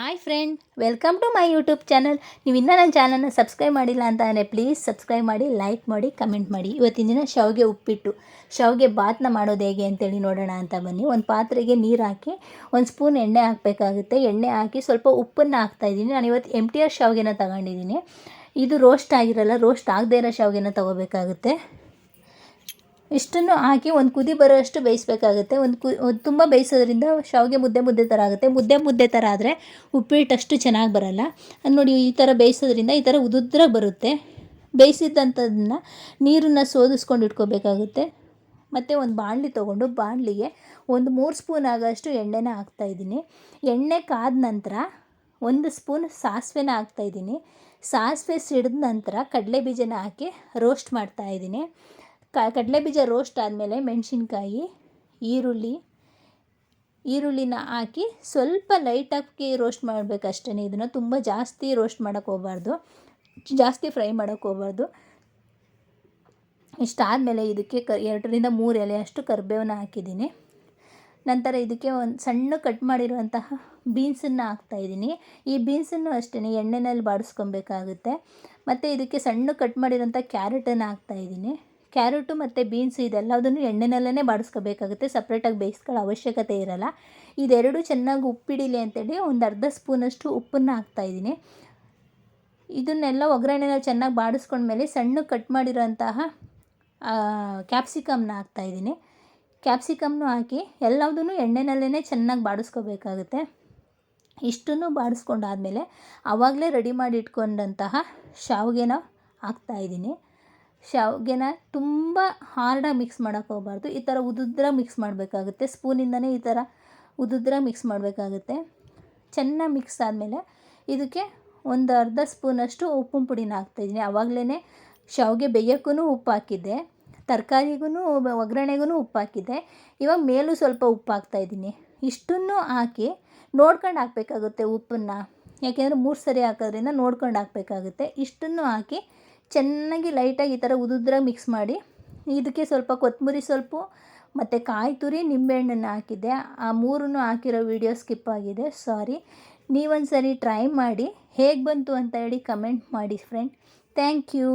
Hi friend, welcome to my YouTube channel. ನೀವು ಇನ್ನೂ ನನ್ನ ಚಾನಲ್ನ ಸಬ್ಸ್ಕ್ರೈಬ್ ಮಾಡಿಲ್ಲ ಅಂತ ಅಂದರೆ ಪ್ಲೀಸ್ ಸಬ್ಸ್ಕ್ರೈಬ್ ಮಾಡಿ, ಲೈಕ್ ಮಾಡಿ, ಕಮೆಂಟ್ ಮಾಡಿ. ಇವತ್ತಿನ ದಿನ ಶಾವಿಗೆ ಉಪ್ಪಿಟ್ಟು, ಶಾವಿಗೆ ಬಾತ್ನ ಮಾಡೋದು ಹೇಗೆ ಅಂತೇಳಿ ನೋಡೋಣ ಅಂತ ಬನ್ನಿ. ಒಂದು ಪಾತ್ರೆಗೆ ನೀರು ಹಾಕಿ, ಒಂದು ಸ್ಪೂನ್ ಎಣ್ಣೆ ಹಾಕಬೇಕಾಗುತ್ತೆ. ಎಣ್ಣೆ ಹಾಕಿ ಸ್ವಲ್ಪ ಉಪ್ಪನ್ನು ಹಾಕ್ತಾಯಿದ್ದೀನಿ ನಾನು ಇವತ್ತು ಎಂ ಟಿ ಆರ್ ಶಾವಿಗೆನ ತಗೊಂಡಿದ್ದೀನಿ. ಇದು ರೋಸ್ಟ್ ಆಗಿರಲ್ಲ ರೋಸ್ಟ್ ಆಗದೇ ಇರೋ ಶಾವಿಗೆನ ತೊಗೋಬೇಕಾಗುತ್ತೆ. ಇಷ್ಟನ್ನು ಹಾಕಿ ಒಂದು ಕುದಿ ಬರೋಷ್ಟು ಬೇಯಿಸ್ಬೇಕಾಗುತ್ತೆ. ಒಂದು ಕು ತುಂಬ ಬೇಯಿಸೋದ್ರಿಂದ ಶಾವಿಗೆ ಮುದ್ದೆ ಮುದ್ದೆ ಥರ ಆಗುತ್ತೆ. ಮುದ್ದೆ ಮುದ್ದೆ ಥರ ಆದರೆ ಉಪ್ಪಿಟ್ಟು ಅಷ್ಟು ಚೆನ್ನಾಗಿ ಬರಲ್ಲ. ನೋಡಿ ಈ ಥರ ಬೇಯಿಸೋದ್ರಿಂದ ಈ ಥರ ಉದುದ್ರ ಬರುತ್ತೆ. ಬೇಯಿಸಿದಂಥದನ್ನ ನೀರನ್ನು ಸೋದಿಸ್ಕೊಂಡು ಇಟ್ಕೋಬೇಕಾಗುತ್ತೆ. ಮತ್ತು ಒಂದು ಬಾಣಲಿ ತೊಗೊಂಡು ಬಾಣಲಿಗೆ ಒಂದು ಮೂರು ಸ್ಪೂನ್ ಆಗೋಷ್ಟು ಎಣ್ಣೆನ ಹಾಕ್ತಾಯಿದ್ದೀನಿ ಎಣ್ಣೆ ಕಾದ ನಂತರ ಒಂದು ಸ್ಪೂನ್ ಸಾಸಿವೆನ ಹಾಕ್ತಾಯಿದ್ದೀನಿ ಸಾಸಿವೆ ಸಿಡಿದ ನಂತರ ಕಡಲೆ ಬೀಜನ ಹಾಕಿ ರೋಸ್ಟ್ ಮಾಡ್ತಾಯಿದ್ದೀನಿ ಕ, ಕಡಲೆಬೀಜ ರೋಸ್ಟ್ ಆದಮೇಲೆ ಮೆಣಸಿನ್ಕಾಯಿ, ಈರುಳ್ಳಿ, ಈರುಳ್ಳಿನ ಹಾಕಿ ಸ್ವಲ್ಪ ಲೈಟಾಗಿ ರೋಸ್ಟ್ ಮಾಡಬೇಕಷ್ಟೇ ಇದನ್ನು ತುಂಬ ಜಾಸ್ತಿ ರೋಸ್ಟ್ ಮಾಡೋಕ್ಕೆ ಹೋಗಬಾರ್ದು. ಜಾಸ್ತಿ ಫ್ರೈ ಮಾಡೋಕ್ಕೆ ಹೋಗಬಾರ್ದು. ಇಷ್ಟಾದಮೇಲೆ ಇದಕ್ಕೆ ಕ, ಎರಡರಿಂದ ಮೂರು ಎಲೆಯಷ್ಟು ಕರಿಬೇವನ್ನ ಹಾಕಿದ್ದೀನಿ. ನಂತರ ಇದಕ್ಕೆ ಒಂದು ಸಣ್ಣ ಕಟ್ ಮಾಡಿರುವಂತಹ ಬೀನ್ಸನ್ನು ಹಾಕ್ತಾಯಿದ್ದೀನಿ ಈ ಬೀನ್ಸನ್ನು ಅಷ್ಟೇ ಎಣ್ಣೆನಲ್ಲಿ ಬಾಡಿಸ್ಕೊಬೇಕಾಗುತ್ತೆ. ಮತ್ತು ಇದಕ್ಕೆ ಸಣ್ಣ ಕಟ್ ಮಾಡಿರೋಂಥ ಕ್ಯಾರೆಟನ್ನು ಹಾಕ್ತಾಯಿದ್ದೀನಿ ಕ್ಯಾರೆಟು ಮತ್ತು ಬೀನ್ಸ್ ಇದೆಲ್ಲದನ್ನು ಎಣ್ಣೆನಲ್ಲೇ ಬಾಡಿಸ್ಕೋಬೇಕಾಗುತ್ತೆ. ಸಪ್ರೇಟಾಗಿ ಬೇಯಿಸ್ಕೊಳ್ಳೋ ಅವಶ್ಯಕತೆ ಇರಲ್ಲ. ಇದೆರಡು ಚೆನ್ನಾಗಿ ಉಪ್ಪಿಡಿಲಿ ಅಂತೇಳಿ ಒಂದು ಅರ್ಧ ಸ್ಪೂನಷ್ಟು ಉಪ್ಪನ್ನು ಹಾಕ್ತಾಯಿದ್ದೀನಿ ಇದನ್ನೆಲ್ಲ ಒಗ್ಗರಣೆನ ಚೆನ್ನಾಗಿ ಬಾಡಿಸ್ಕೊಂಡ್ಮೇಲೆ ಸಣ್ಣ ಕಟ್ ಮಾಡಿರೋಂತಹ ಕ್ಯಾಪ್ಸಿಕಮ್ನ ಹಾಕ್ತಾಯಿದ್ದೀನಿ ಕ್ಯಾಪ್ಸಿಕಮ್ನು ಹಾಕಿ ಎಲ್ಲದನ್ನು ಎಣ್ಣೆನಲ್ಲೇ ಚೆನ್ನಾಗಿ ಬಾಡಿಸ್ಕೋಬೇಕಾಗುತ್ತೆ. ಇಷ್ಟನ್ನು ಬಾಡಿಸ್ಕೊಂಡಾದಮೇಲೆ ಆವಾಗಲೇ ರೆಡಿ ಮಾಡಿ ಇಟ್ಕೊಂಡಂತಹ ಶಾವಿಗೆನ ಹಾಕ್ತಾಯಿದ್ದೀನಿ ಶಾವಿಗೆನ ತುಂಬ ಹಾರ್ಡಾಗಿ ಮಿಕ್ಸ್ ಮಾಡೋಕ್ಕೆ ಹೋಗಬಾರ್ದು. ಈ ಥರ ಉದುದ್ರ ಮಿಕ್ಸ್ ಮಾಡಬೇಕಾಗುತ್ತೆ. ಸ್ಪೂನಿಂದನೇ ಈ ಥರ ಉದುದ್ರ ಮಿಕ್ಸ್ ಮಾಡಬೇಕಾಗುತ್ತೆ. ಚೆನ್ನಾಗಿ ಮಿಕ್ಸ್ ಆದಮೇಲೆ ಇದಕ್ಕೆ ಒಂದು ಅರ್ಧ ಸ್ಪೂನಷ್ಟು ಉಪ್ಪಿನ ಪುಡಿನ ಹಾಕ್ತಾಯಿದ್ದೀನಿ ಆವಾಗಲೇ ಶಾವಿಗೆ ಬೇಯೋಕ್ಕೂ ಉಪ್ಪು ಹಾಕಿದ್ದೆ. ತರಕಾರಿಗೂ ಒಗ್ಗರಣೆಗೂ ಉಪ್ಪು ಹಾಕಿದ್ದೆ. ಇವಾಗ ಮೇಲೂ ಸ್ವಲ್ಪ ಉಪ್ಪು ಹಾಕ್ತಾಯಿದ್ದೀನಿ ಇಷ್ಟನ್ನು ಹಾಕಿ ನೋಡ್ಕೊಂಡು ಹಾಕಬೇಕಾಗುತ್ತೆ ಉಪ್ಪನ್ನು. ಯಾಕೆಂದರೆ ಮೂರು ಸರಿ ಹಾಕೋದ್ರಿಂದ ನೋಡ್ಕೊಂಡು ಹಾಕಬೇಕಾಗುತ್ತೆ. ಇಷ್ಟನ್ನು ಹಾಕಿ ಚೆನ್ನಾಗಿ ಲೈಟಾಗಿ ಈ ಥರ ಉದುದ್ರ ಮಿಕ್ಸ್ ಮಾಡಿ, ಇದಕ್ಕೆ ಸ್ವಲ್ಪ ಕೊತ್ತಂಬರಿ ಸ್ವಲ್ಪ ಮತ್ತು ಕಾಯಿ ತುರಿ ನಿಂಬೆಹಣ್ಣನ್ನು ಹಾಕಿದ್ದೆ. ಆ ಮೂರನ್ನು ಹಾಕಿರೋ ವೀಡಿಯೋ ಸ್ಕಿಪ್ ಆಗಿದೆ ಸಾರಿ ನೀವೊಂದು ಸರಿ ಟ್ರೈ ಮಾಡಿ, ಹೇಗೆ ಬಂತು ಅಂತ ಹೇಳಿ ಕಮೆಂಟ್ ಮಾಡಿ ಫ್ರೆಂಡ್ ಥ್ಯಾಂಕ್ ಯು